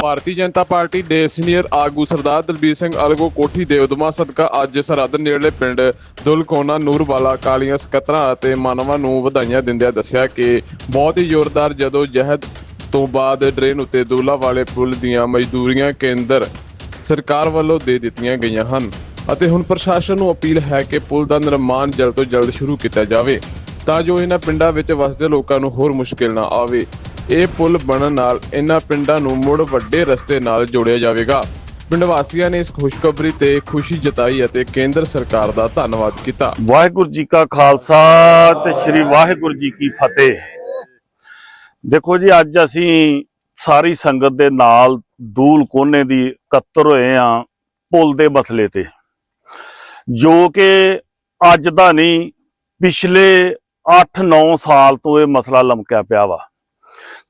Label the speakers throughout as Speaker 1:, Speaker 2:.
Speaker 1: Bharatiya Janata party ਦੇ senior ਆਗੂ ਸਰਦਾਰ ਦਲਬੀਰ ਸਿੰਘ ਅਲਗੋ ਕੋਠੀ ਦੇ ਉਦਮਾ ਸਦਕਾ ਅੱਜ ਸਰਹੱਦ ਨੇੜਲੇ ਪਿੰਡ ਦੁਲਕੋਨਾ ਨੂਰਵਾਲਾ ਕਾਲੀਆਂ ਸਕੱਤਰਾਂ ਅਤੇ ਮਾਨਵਾਂ ਨੂੰ ਵਧਾਈਆਂ ਦਿੰਦਿਆਂ ਦੱਸਿਆ ਕਿ ਬਹੁਤ ਹੀ ਜ਼ੋਰਦਾਰ ਜਦੋਂ ਜਹਿਦ ਤੋਂ ਬਾਅਦ ਡਰੇਨ ਉੱਤੇ ਦੂਲਾ ਵਾਲੇ ਪੁਲ ਦੀਆਂ ਮਜ਼ਦੂਰੀਆਂ ਕੇਂਦਰ ਸਰਕਾਰ ਵੱਲੋਂ ਦੇ ਦਿੱਤੀਆਂ ਗਈਆਂ ਹਨ ਅਤੇ ਹੁਣ ਪ੍ਰਸ਼ਾਸਨ ਨੂੰ ਅਪੀਲ ਹੈ ਕਿ ਪੁਲ ਦਾ ਨਿਰਮਾਣ ਜਲਦ ਤੋਂ ਜਲਦ ਸ਼ੁਰੂ ਕੀਤਾ ਜਾਵੇ ਤਾਂ ਜੋ ਇਹਨਾਂ ਪਿੰਡਾਂ ਵਿੱਚ ਵਸਦੇ ਲੋਕਾਂ ਨੂੰ ਹੋਰ ਮੁਸ਼ਕਿਲ ਨਾ ਆਵੇ। ਇਹ ਪੁਲ ਬਣਨ ਨਾਲ ਇਹਨਾਂ ਪਿੰਡਾਂ ਨੂੰ ਮੁੜ ਵੱਡੇ ਰਸਤੇ ਨਾਲ ਜੋੜਿਆ ਜਾਵੇਗਾ। ਪਿੰਡ ਵਾਸੀਆਂ ਨੇ ਇਸ ਖੁਸ਼ਖਬਰੀ ਤੇ ਖੁਸ਼ੀ ਜਤਾਈ ਅਤੇ ਕੇਂਦਰ ਸਰਕਾਰ ਦਾ ਧੰਨਵਾਦ ਕੀਤਾ।
Speaker 2: ਵਾਹਿਗੁਰੂ ਜੀ ਕਾ ਖਾਲਸਾ ਤੇ ਸ੍ਰੀ ਵਾਹਿਗੁਰੂ ਜੀ ਕੀ ਫਤਿਹ। ਦੇਖੋ ਜੀ, ਅੱਜ ਅਸੀਂ ਸਾਰੀ ਸੰਗਤ ਦੇ ਨਾਲ ਦੂਲ ਕੋਨੇ ਦੀ ਇਕੱਤਰ ਹੋਏ ਆ ਪੁਲ ਦੇ ਮਸਲੇ ਤੇ। ਜੋ ਕਿ ਅੱਜ ਦਾ ਨਹੀਂ, ਪਿਛਲੇ 8-9 ਸਾਲ ਤੋਂ ਇਹ ਮਸਲਾ ਲਮਕਿਆ ਪਿਆ ਵਾ।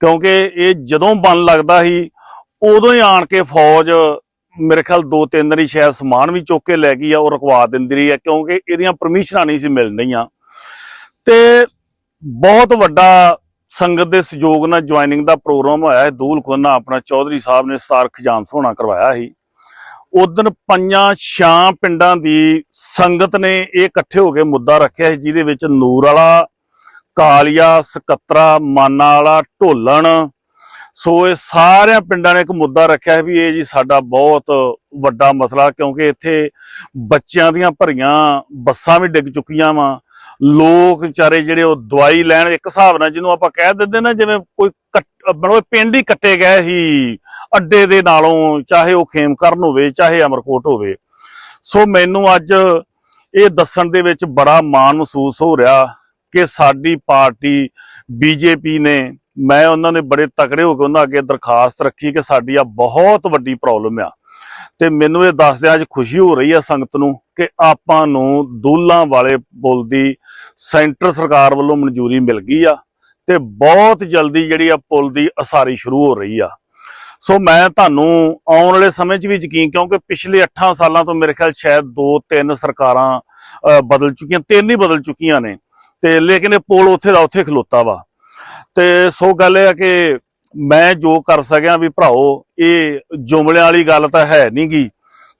Speaker 2: ਕਿਉਂਕਿ ਇਹ ਜਦੋਂ ਬਣ ਲੱਗਦਾ ਸੀ, ਉਦੋਂ ਹੀ ਆਣ ਕੇ ਫੌਜ ਮੇਰੇ ਖਿਆਲ ਦੋ ਤਿੰਨ ਵਾਰੀ ਸ਼ਾਇਦ ਸਮਾਨ ਵੀ ਚੁੱਕ ਕੇ ਲੈ ਗਈ ਆ, ਉਹ ਰਖਵਾ ਦਿੰਦੀ ਰਹੀ ਆ, ਕਿਉਂਕਿ ਇਹਦੀਆਂ ਪਰਮਿਸ਼ਨਾਂ ਨਹੀਂ ਸੀ ਮਿਲ ਰਹੀਆਂ ਤੇ ਬਹੁਤ ਵੱਡਾ ਸੰਗਤ ਦੇ ਸਹਿਯੋਗ ਨਾਲ ਜੁਆਇਨਿੰਗ ਦਾ ਪ੍ਰੋਗਰਾਮ ਹੋਇਆ ਹੈ ਦੂਲ ਕੋਨਾ ਆਪਣਾ ਚੌਧਰੀ ਸਾਹਿਬ ਨੇ ਸਤਾਰ ਖਜ਼ਾਨ ਸੋਹਣਾ ਕਰਵਾਇਆ ਸੀ। ਉਦੋਂ ਪੰਜਾਂ ਛਾਂ ਪਿੰਡਾਂ ਦੀ ਸੰਗਤ ਨੇ ਇਹ ਇਕੱਠੇ ਹੋ ਕੇ ਮੁੱਦਾ ਰੱਖਿਆ ਸੀ, ਜਿਹਦੇ ਵਿੱਚ ਨੂਰ ਵਾਲਾ ਕਾਲੀਆ, ਸਕੱਤਰਾ ਮਾਨਾ ਵਾਲਾ ਢੋਲਣ। ਸੋ ਇਹ ਸਾਰਿਆਂ ਪਿੰਡਾਂ ਨੇ ਇੱਕ ਮੁੱਦਾ ਰੱਖਿਆ ਵੀ ਇਹ ਜੀ ਸਾਡਾ ਬਹੁਤ ਵੱਡਾ ਮਸਲਾ, ਕਿਉਂਕਿ ਇੱਥੇ ਬੱਚਿਆਂ ਦੀਆਂ ਭਰੀਆਂ ਬੱਸਾਂ ਵੀ ਡਿੱਗ ਚੁੱਕੀਆਂ ਵਾ। ਲੋਕ ਵਿਚਾਰੇ ਜਿਹੜੇ ਉਹ ਦਵਾਈ ਲੈਣ, ਇੱਕ ਹਿਸਾਬ ਨਾਲ ਜਿਹਨੂੰ ਆਪਾਂ ਕਹਿ ਦਿੰਦੇ ਨਾ, ਜਿਵੇਂ ਕੋਈ ਕੱਟ- ਮਤਲਬ ਪਿੰਡ ਹੀ ਕੱਟੇ ਗਏ ਸੀ, ਅੱਡੇ ਦੇ ਨਾਲੋਂ, ਚਾਹੇ ਉਹ ਖੇਮਕਰਨ ਹੋਵੇ, ਚਾਹੇ ਅਮਰਕੋਟ ਹੋਵੇ। ਸੋ ਮੈਨੂੰ ਅੱਜ ਇਹ ਦੱਸਣ ਦੇ ਵਿੱਚ ਬੜਾ ਮਾਣ ਮਹਿਸੂਸ ਹੋ ਰਿਹਾ। ਕਿ ਸਾਡੀ ਪਾਰਟੀ ਬੀਜੇਪੀ ਨੇ ਮੈਂ ਉਹਨਾਂ ਨੇ ਬੜੇ ਤਕੜੇ ਹੋ ਕੇ ਉਹਨਾਂ ਅੱਗੇ ਦਰਖਾਸਤ ਰੱਖੀ ਕਿ ਸਾਡੀ ਆ ਬਹੁਤ ਵੱਡੀ ਪ੍ਰੋਬਲਮ ਆ। ਤੇ ਮੈਨੂੰ ਇਹ ਦੱਸਦਿਆਂ ਅੱਜ ਖੁਸ਼ੀ ਹੋ ਰਹੀ ਆ ਸੰਗਤ ਨੂੰ ਕਿ ਆਪਾਂ ਨੂੰ ਦੂਲਾਂ ਵਾਲੇ ਪੁਲ ਦੀ ਸੈਂਟਰ ਸਰਕਾਰ ਵੱਲੋਂ ਮਨਜ਼ੂਰੀ ਮਿਲ ਗਈ ਆ ਤੇ ਬਹੁਤ ਜਲਦੀ ਜਿਹੜੀ ਆ ਪੁਲ ਦੀ ਅਸਾਰੀ ਸ਼ੁਰੂ ਹੋ ਰਹੀ ਆ। ਸੋ ਮੈਂ ਤੁਹਾਨੂੰ ਆਉਣ ਵਾਲੇ ਸਮੇਂ 'ਚ ਵੀ ਯਕੀਨ ਕਿਉਂਕਿ ਪਿਛਲੇ 8 ਸਾਲਾਂ ਤੋਂ ਮੇਰੇ ਖਿਆਲ ਸ਼ਾਇਦ 2-3 ਸਰਕਾਰਾਂ ਅਹ, ਬਦਲ ਚੁੱਕੀਆਂ ਤਿੰਨ ਹੀ ਬਦਲ ਚੁੱਕੀਆਂ ਨੇ। ਤੇ ਲੇਕਿਨ ਇਹ ਪੁਲ ਉੱਥੇ ਦਾ ਉੱਥੇ ਖਲੋਤਾ ਵਾ। ਤੇ ਸੋ ਗੱਲ ਇਹ ਆ ਕਿ ਮੈਂ ਜੋ ਕਰ ਸਕਿਆ ਵੀ ਭਰਾਓ, ਇਹ ਜੁਮਲਿਆਂ ਵਾਲੀ ਗੱਲ ਤਾਂ ਹੈ ਨਹੀਂਗੀ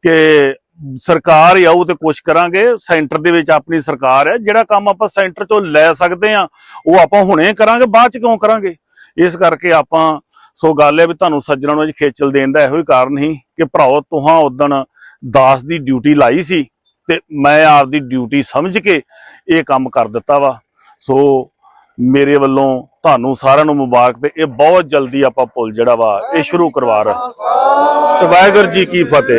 Speaker 2: ਕਿ ਸਰਕਾਰ ਹੀ ਆਊ ਤੇ ਕੁਛ ਕਰਾਂਗੇ, ਸੈਂਟਰ ਦੇ ਵਿੱਚ ਆਪਣੀ ਸਰਕਾਰ ਹੈ, ਜਿਹੜਾ ਕੰਮ ਆਪਾਂ ਸੈਂਟਰ ਚੋਂ ਲੈ ਸਕਦੇ ਆ ਉਹ ਆਪਾਂ ਹੁਣੇ ਕਰਾਂਗੇ, ਬਾਅਦ ਚ ਕਿਉਂ ਕਰਾਂਗੇ? ਇਸ ਕਰਕੇ ਆਪਾਂ ਸੋ ਗੱਲ ਹੈ ਵੀ ਤੁਹਾਨੂੰ ਸੱਜਣਾ ਨੂੰ ਅੱਜ ਖੇਚਲ ਦੇਣ ਦਾ ਇਹੋ ਹੀ ਕਾਰਨ ਹੀ ਕਿ ਭਰਾਓ, ਤੁਹਾਂ ਉਦਣ ਦਾਸ ਦੀ ਡਿਊਟੀ ਲਾਈ ਸੀ ਤੇ ਮੈਂ ਆਪਦੀ ਡਿਊਟੀ ਸਮਝ ਕੇ ਇਹ ਕੰਮ ਕਰ ਦਿੱਤਾ ਵਾ। ਸੋ ਮੇਰੇ ਵੱਲੋਂ ਤੁਹਾਨੂੰ ਸਾਰਿਆਂ ਨੂੰ ਮੁਬਾਰਕ ਤੇ ਇਹ ਬਹੁਤ ਜਲਦੀ ਆਪਾਂ ਪੁੱਲ ਜਿਹੜਾ ਵਾ, ਇਹ ਸ਼ੁਰੂ ਕਰਵਾ ਰਹੇ ਤੇ ਵਾਹਿਗੁਰੂ ਜੀ ਕੀ ਫਤਿਹ।